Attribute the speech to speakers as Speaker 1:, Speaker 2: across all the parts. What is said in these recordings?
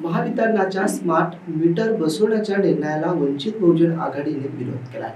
Speaker 1: महावितरणाच्या smart meter बसवण्याच्या निर्णयाला वंचित बहुजन आघाडीने विरोध केलाय.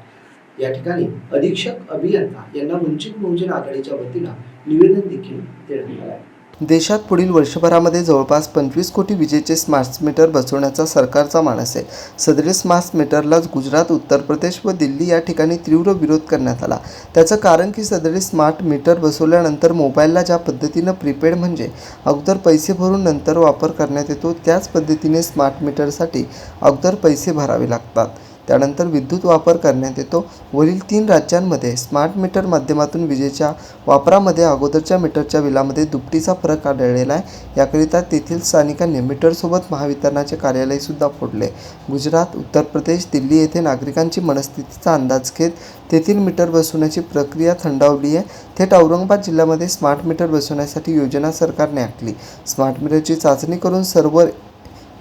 Speaker 1: या ठिकाणी अधीक्षक अभियंता यांना वंचित बहुजन आघाडीच्या वतीनं निवेदन देखील देण्यात आलं आहे देशात पुढील वर्षभरामध्ये जवळपास पंचवीस कोटी विजेचे स्मार्ट मीटर बसवण्याचा सरकारचा मानस आहे. सदरी स्मार्ट मीटरला गुजरात उत्तर प्रदेश व दिल्ली या ठिकाणी तीव्र विरोध करण्यात आला. त्याचं कारण की सदरी स्मार्ट मीटर बसवल्यानंतर मोबाईलला ज्या पद्धतीनं प्रीपेड म्हणजे अगोदर पैसे भरून नंतर वापर करण्यात येतो त्याच पद्धतीने स्मार्ट मीटरसाठी अगोदर पैसे भरावे लागतात. त्यानंतर विद्युत वापर करण्यात येतो. वरील तीन राज्यांमध्ये स्मार्ट मीटर माध्यमातून विजेच्या वापरामध्ये अगोदरच्या मीटरच्या बिलामध्ये दुपटीचा फरक आढळलेला आहे. याकरिता तेथील स्थानिकांनी मीटरसोबत महावितरणाचे कार्यालयसुद्धा फोडले. गुजरात उत्तर प्रदेश दिल्ली येथे नागरिकांची मनस्थितीचा अंदाज घेत तेथील मीटर बसवण्याची प्रक्रिया थंडावली आहे. थेट औरंगाबाद जिल्ह्यामध्ये स्मार्ट मीटर बसवण्यासाठी योजना सरकारने आखली. स्मार्ट मीटरची चाचणी करून सर्व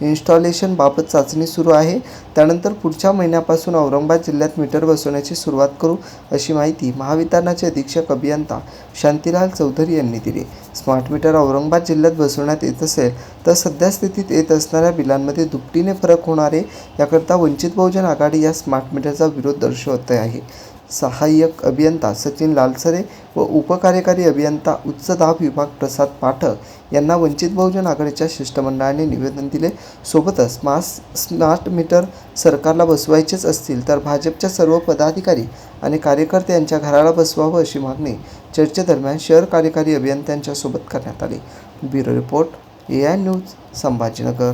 Speaker 1: इन्स्टॉलेशनबाबत चाचणी सुरू आहे. त्यानंतर पुढच्या महिन्यापासून औरंगाबाद जिल्ह्यात मीटर बसवण्याची सुरुवात करू अशी माहिती महावितरणाचे अधीक्षक अभियंता शांतीलाल चौधरी यांनी दिली. स्मार्ट मीटर औरंगाबाद जिल्ह्यात बसवण्यात येत असेल तर सध्या स्थितीत येत असणाऱ्या बिलांमध्ये दुपटीने फरक होणारे याकरता वंचित बहुजन आघाडी या स्मार्ट मीटरचा विरोध दर्शवत आहे. सहाय्यक अभियंता सचिन लालसरे व उपकार्यकारी अभियंता उच्च दाब विभाग प्रसाद पाठक यांना वंचित बहुजन आघाडीच्या शिष्टमंडळाने निवेदन दिले. सोबतच मास स्मार्ट मीटर सरकारला बसवायचेच असतील तर भाजपच्या सर्व पदाधिकारी आणि कार्यकर्ते यांच्या घराला बसवावं अशी मागणी चर्चेदरम्यान शहर कार्यकारी अभियंत्यांच्यासोबत करण्यात आली. Bureau report A I news Sambhajinagar.